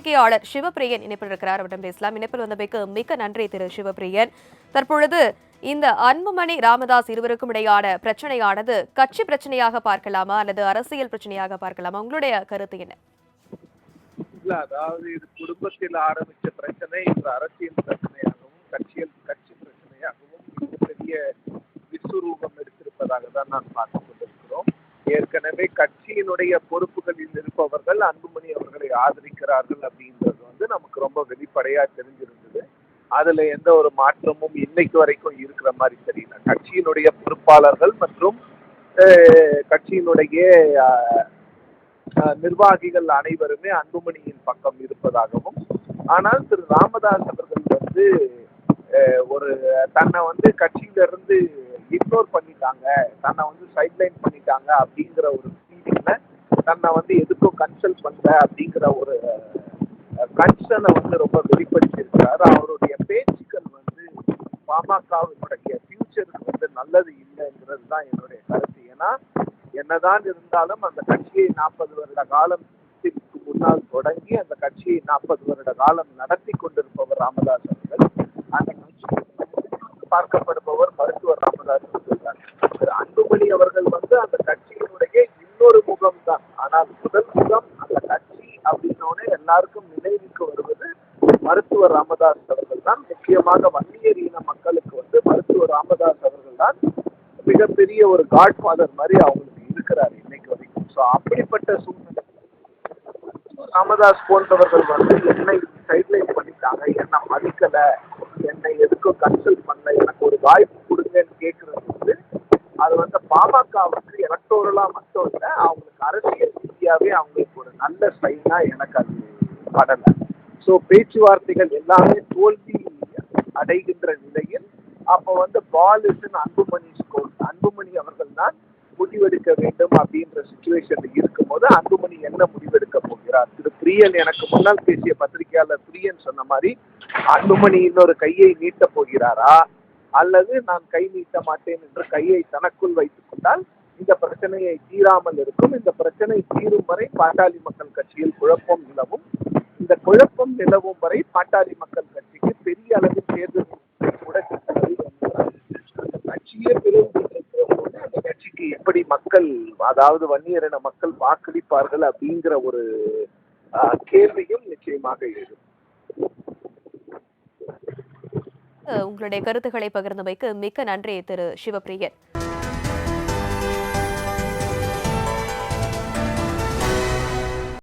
பத்திரிகையாளர் சிவபிரியன் இணைப்பில் இருக்கிறார். அவரிடம் பேசலாம். இணைப்பில் வந்தமைக்கு மிக்க நன்றி திரு சிவபிரியன் தற்பொழுது இந்த அன்புமணி ராமதாஸ் இருவருக்கும் இடையான பிரச்சனையானது கட்சி பிரச்சனையாக பார்க்கலாமா? அல்லது அரசியல் பிரச்சனையாக பார்க்கலாமா? உங்களுடைய கருத்து என்ன? இல்ல அதாவது இது குடும்பத்தில் ஆரம்பிச்ச பிரச்சனை இந்த அரசியல் பிரச்சனையாகவும் கட்சியல் கட்சி பிரச்சனையாகவும் பெரிய விஸ்வரூபம் எடுத்திருப்பதாக தான் நான் பார்த்துக் ஏற்கனவே கட்சியினுடைய பொறுப்புகளில் இருப்பவர்கள் அன்புமணி அவர்களை ஆதரிக்கிறார்கள் அப்படின்றது வந்து நமக்கு ரொம்ப வெளிப்படையா தெரிஞ்சிருந்தது. அதுல எந்த ஒரு மாற்றமும் இன்னைக்கு வரைக்கும் இருக்கிற மாதிரி தெரியல. கட்சியினுடைய பொறுப்பாளர்கள் மற்றும் கட்சியினுடைய நிர்வாகிகள் அனைவருமே அன்புமணியின் பக்கம் இருப்பதாகவும் ஆனால் திரு ராமதாஸ் அவர்கள் வந்து ஒரு தன்னை வந்து கட்சியில இருந்து இக்னோர் பண்ணிட்டாங்க. தன்னை வந்து சைட்லைன் பண்ணிட்டாங்க அப்படிங்கிற ஒரு ஃபீலிங்ல தன்னை வந்து எதுக்கும் கன்சல்ட் பண்ணல அப்படிங்கிற ஒரு கன்சர்னை வந்து ரொம்ப வெளிப்படுத்தியிருக்கிறாரு. அவருடைய பேச்சுக்கள் வந்து பாமகவினுடைய ஃபியூச்சருக்கு வந்து நல்லது இல்லைங்கிறது தான் என்னுடைய கருத்து. ஏன்னா என்னதான் இருந்தாலும் அந்த கட்சியை நாற்பது வருட காலத்திற்கு முன்னால் தொடங்கி அந்த கட்சியை நாற்பது வருட காலம் நடத்தி கொண்டிருப்பவர் ராமதாஸ் அவர்கள். அந்த கட்சி பார்க்கப்படுபவர் மருத்துவர் திரு அன்புமணி அவர்கள் வந்து அந்த கட்சியினுடைய இன்னொரு முகம் தான் ஆனால் முதல் முகம் அந்த கட்சி அப்படின்னோடனே எல்லாருக்கும் நினைவுக்கு வருவது மருத்துவர் ராமதாஸ் அவர்கள் தான். முக்கியமாக வன்னியர் இன மக்களுக்கு வந்து மருத்துவர் ராமதாஸ் அவர்கள் தான் மிகப்பெரிய ஒரு காட்ஃபாதர் மாதிரி அவங்களுக்கு இருக்கிறார் இன்னைக்கு வரைக்கும். ஸோ அப்படிப்பட்ட சூழ்நிலை ராமதாஸ் போன்றவர்கள் வந்து என்னை சைட்லைன் பண்ணிட்டாங்க. என்னை மதிக்கல. என்னை எதுக்கும் கன்சல்ட் பண்ணல எனக்கு ஒரு வாய்ப்பு கொடுங்கன்னு கேட்கறது வந்து அது வந்து பாமகவுக்கு எலக்டோரலா மட்டும் இல்லை அவங்களுக்கு அரசியல் ரீதியாவே அவங்களுக்கு ஒரு நல்ல சைனா எனக்கு அது படலை. ஸோ பேச்சுவார்த்தைகள் எல்லாமே தோல்வி அடைகின்ற நிலையில் அப்போ வந்து பாலிசன் அன்புமணி ஸ்கோர் அன்புமணி அவர்கள் தான் முடிவெடுக்க வேண்டும் அப்படின்ற சுச்சுவேஷன்ல இருக்கும்போது அன்புமணி என்ன முடிவெடுக்க போகிறார்? திரு பிரியன் எனக்கு முன்னால் பேசிய பத்திரிகையாளர் பிரியன் சொன்ன மாதிரி அன்புமணி இன்னொரு கையை நீட்ட போகிறாரா? அல்லது நான் கை நீட்ட மாட்டேன் என்று கையை தனக்குள் வைத்துக் கொண்டால் இந்த பிரச்சனையை தீராமல் இருக்கும். இந்த பிரச்சனை தீரும் வரை பாட்டாளி மக்கள் கட்சியில் குழப்பம் நிலவும். இந்த குழப்பம் நிலவும் வரை பாட்டாளி மக்கள் கட்சிக்கு பெரிய அளவு தேர்தல் கூட அந்த கட்சியே பிளவுபட்டிருக்கிற அந்த கட்சிக்கு எப்படி மக்கள் அதாவது வன்னியரின மக்கள் வாக்களிப்பார்கள் அப்படிங்கிற ஒரு கேள்வியும் நிச்சயமாக எழும். உங்களுடைய கருத்துக்களை பகிர்ந்தமைக்கு மிக்க நன்றி திரு. சிவபிரியன்